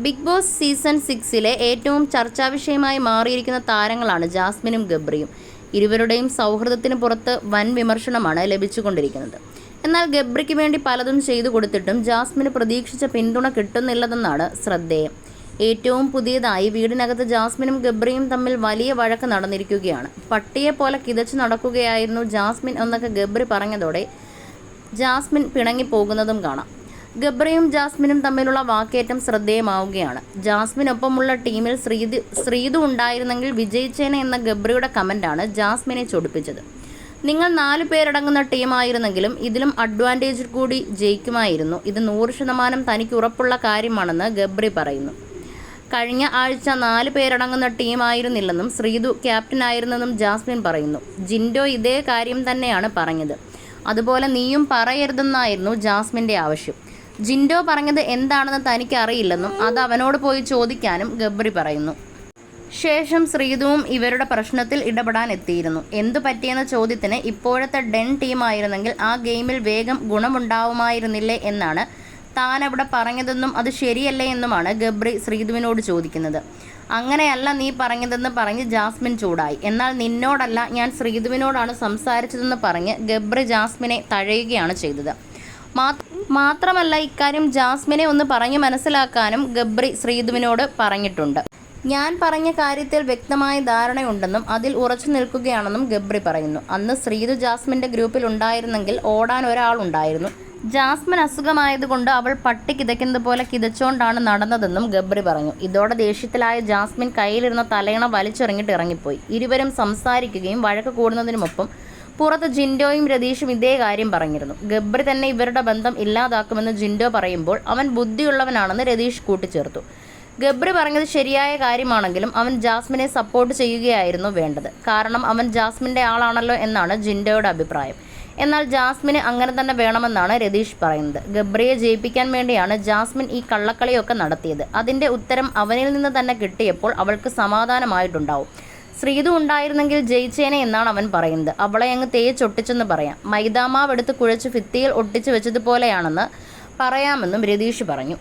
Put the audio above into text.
Big boss season സിക്സിലെ ഏറ്റവും ചർച്ചാവിഷയമായി മാറിയിരിക്കുന്ന താരങ്ങളാണ് ജാസ്മിനും ഗബ്രിയും. ഇരുവരുടെയും സൗഹൃദത്തിന് പുറത്ത് വൻ വിമർശനമാണ് ലഭിച്ചുകൊണ്ടിരിക്കുന്നത്. എന്നാൽ ഗബ്രിക്ക് വേണ്ടി പലതും ചെയ്തു കൊടുത്തിട്ടും ജാസ്മിന് പ്രതീക്ഷിച്ച പിന്തുണ കിട്ടുന്നില്ലെന്നാണ് ശ്രദ്ധേയം. ഏറ്റവും പുതിയതായി വീടിനകത്ത് ജാസ്മിനും ഗബ്രിയും തമ്മിൽ വലിയ വഴക്ക് നടന്നിരിക്കുകയാണ്. പട്ടിയെ പോലെ കിതച്ചു നടക്കുകയായിരുന്നു ജാസ്മിൻ എന്നൊക്കെ ഗബ്രി പറഞ്ഞതോടെ ജാസ്മിൻ പിണങ്ങിപ്പോകുന്നതും കാണാം. ഗബ്രയും ജാസ്മിനും തമ്മിലുള്ള വാക്കേറ്റം ശ്രദ്ധേയമാവുകയാണ്. ജാസ്മിനൊപ്പമുള്ള ടീമിൽ ശ്രീതു ശ്രീതു ഉണ്ടായിരുന്നെങ്കിൽ വിജയിച്ചേനെ എന്ന ഗബ്രയുടെ കമന്റാണ് ജാസ്മിനെ ചൊടിപ്പിച്ചത്. നിങ്ങൾ നാല് പേരടങ്ങുന്ന ടീമായിരുന്നെങ്കിലും ഇതിലും അഡ്വാന്റേജിൽ കൂടി ജയിക്കുമായിരുന്നു. ഇത് നൂറ് ശതമാനം തനിക്ക് ഉറപ്പുള്ള കാര്യമാണെന്ന് ഗബ്രി പറയുന്നു. കഴിഞ്ഞ ആഴ്ച നാല് പേരടങ്ങുന്ന ടീമായിരുന്നില്ലെന്നും ശ്രീതു ക്യാപ്റ്റനായിരുന്നെന്നും ജാസ്മിൻ പറയുന്നു. ജിൻഡോ ഇതേ കാര്യം തന്നെയാണ് പറഞ്ഞത്. അതുപോലെ നീയും പറയരുതെന്നായിരുന്നു ജാസ്മിന്റെ ആവശ്യം. ജിൻഡോ പറഞ്ഞത് എന്താണെന്ന് തനിക്ക് അറിയില്ലെന്നും അത് അവനോട് പോയി ചോദിക്കാനും ഗബ്രി പറയുന്നു. ശേഷം ശ്രീതുവും ഇവരുടെ പ്രശ്നത്തിൽ ഇടപെടാൻ എത്തിയിരുന്നു എന്തു പറ്റിയെന്ന ചോദ്യത്തിന് ഇപ്പോഴത്തെ ഡെൻ ടീമായിരുന്നെങ്കിൽ ആ ഗെയിമിൽ വേഗം ഗുണമുണ്ടാവുമായിരുന്നില്ലേ എന്നാണ് താൻ അവിടെ പറഞ്ഞതെന്നും അത് ശരിയല്ലേ എന്നുമാണ് ഗബ്രി ശ്രീതുവിനോട് ചോദിക്കുന്നത്. അങ്ങനെയല്ല നീ പറഞ്ഞതെന്ന് പറഞ്ഞ് ജാസ്മിൻ ചൂടായി. എന്നാൽ നിന്നോടല്ല ഞാൻ ശ്രീതുവിനോടാണ് സംസാരിച്ചതെന്ന് പറഞ്ഞ് ഗബ്രി ജാസ്മിനെ തഴയുകയാണ് ചെയ്തത്. മാത്രമല്ല ഇക്കാര്യം ജാസ്മിനെ ഒന്ന് പറഞ്ഞു മനസ്സിലാക്കാനും ഗബ്രി ശ്രീധുവിനോട് പറഞ്ഞിട്ടുണ്ട്. ഞാൻ പറഞ്ഞ കാര്യത്തിൽ വ്യക്തമായ ധാരണയുണ്ടെന്നും അതിൽ ഉറച്ചു നിൽക്കുകയാണെന്നും ഗബ്രി പറയുന്നു. അന്ന് ശ്രീതു ജാസ്മിന്റെ ഗ്രൂപ്പിൽ ഉണ്ടായിരുന്നെങ്കിൽ ഓടാൻ ഒരാളുണ്ടായിരുന്നു ജാസ്മിൻ അസുഖമായതുകൊണ്ട് അവൾ പട്ടി കിതയ്ക്കുന്നത് പോലെ കിതച്ചുകൊണ്ടാണ് നടന്നതെന്നും ഗബ്രി പറഞ്ഞു. ഇതോടെ ദേഷ്യത്തിലായ ജാസ്മിൻ കയ്യിലിരുന്ന തലയണ വലിച്ചെറിഞ്ഞിട്ട് ഇറങ്ങിപ്പോയി. ഇരുവരും സംസാരിക്കുകയും വഴക്ക് കൂടുന്നതിനുമൊപ്പം പുറത്ത് ജിൻഡോയും രതീഷും ഇതേ കാര്യം പറഞ്ഞിരുന്നു. ഗബ്രി തന്നെ ഇവരുടെ ബന്ധം ഇല്ലാതാക്കുമെന്ന് ജിൻഡോ പറയുമ്പോൾ അവൻ ബുദ്ധിയുള്ളവനാണെന്ന് രതീഷ് കൂട്ടിച്ചേർത്തു. ഗബ്രി പറഞ്ഞത് ശരിയായ കാര്യമാണെങ്കിലും അവൻ ജാസ്മിനെ സപ്പോർട്ട് ചെയ്യുകയായിരുന്നു വേണ്ടത്. കാരണം അവൻ ജാസ്മിന്റെ ആളാണല്ലോ എന്നാണ് ജിൻഡോയുടെ അഭിപ്രായം. എന്നാൽ ജാസ്മിന് അങ്ങനെ തന്നെ വേണമെന്നാണ് രതീഷ് പറയുന്നത്. ഗബ്രിയെ ജയിപ്പിക്കാൻ വേണ്ടിയാണ് ജാസ്മിൻ ഈ കള്ളക്കളിയൊക്കെ നടത്തിയത്. അതിന്റെ ഉത്തരം അവനിൽ നിന്ന് തന്നെ കിട്ടിയപ്പോൾ അവൾക്ക് സമാധാനമായിട്ടുണ്ടാവും. ശ്രീതു ഉണ്ടായിരുന്നെങ്കിൽ ജയിച്ചേനെ എന്നാണ് അവൻ പറയുന്നത്. അവളെ അങ്ങ് തേച്ചൊട്ടിച്ചെന്ന് പറയാം. മൈദാമാവ് എടുത്ത് കുഴച്ച് ഭിത്തിയിൽ ഒട്ടിച്ച് വെച്ചതുപോലെയാണെന്ന് പറയാമെന്നും രതീഷ് പറഞ്ഞു.